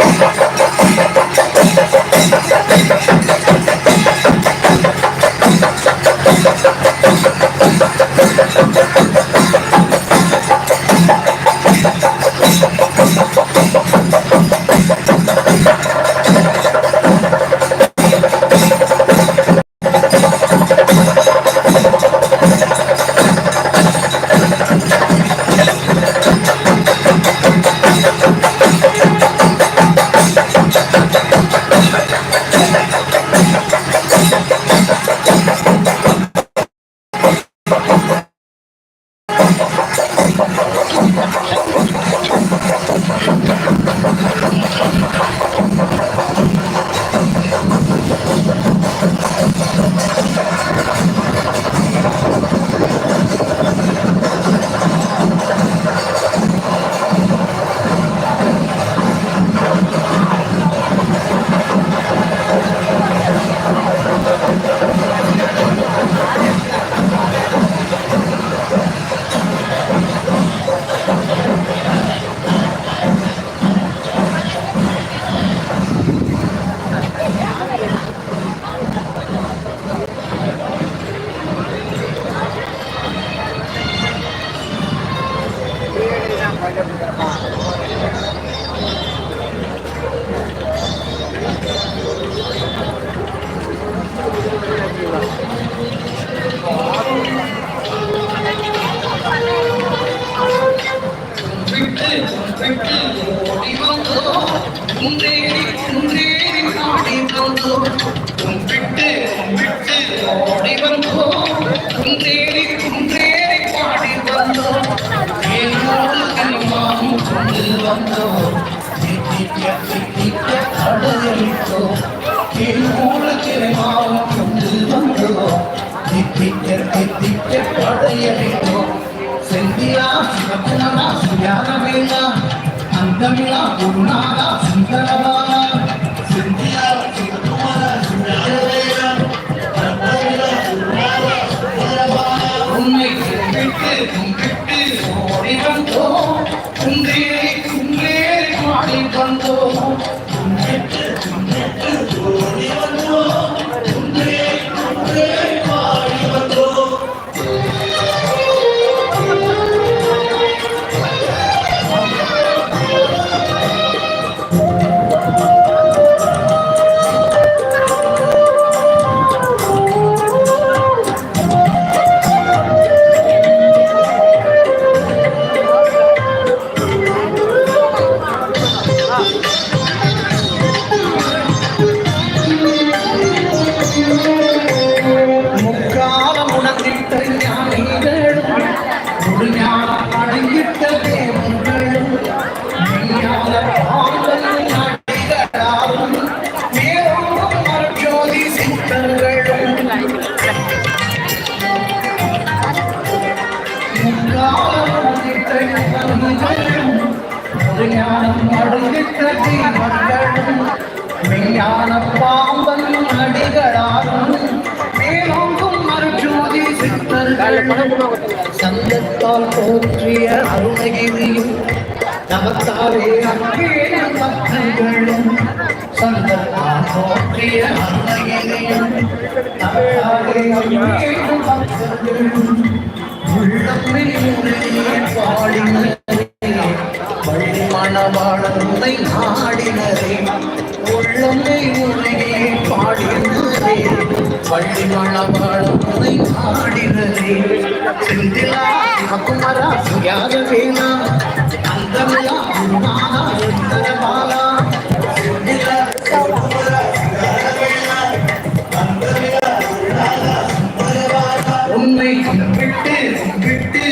Fuck, fuck, fuck. குன்றேறி குன்றேறி நாடி வந்தோம் கும்பிட்டு கும்பிட்டு ஓடி வந்தோம் அந்தமிழா குருநாதா சுந்தரபாலா செந்தியா உன்னை கும்பிட்டு கும்பிட்டு ஓடி வந்தோம். 何? அடங்கிட்ட தேவர்களும் மெய்ஞான பாம்பன் நடிகராகும் மேலோகம் மரஜோதி சித்தர்களும் சங்கத்தால் போற்றிய அருணகிரியும் நமத்தாலே அங்கே மக்களும் சங்கத்தால் போற்றிய அருணகிரியும் நமத்தாலே அங்கே மக்களும் உள்ளமே உடனே பாடினே மணவாளன் உன்னை நாடினரே. உள்ளமே உன்னையே பாடினரே பள்ளி மணவாளன் உன்னை நாடினரே. செந்திலா குமரா யார வேணா அந்தமிலா நானா உத்தரபாலா உன்னை விட்டு விட்டு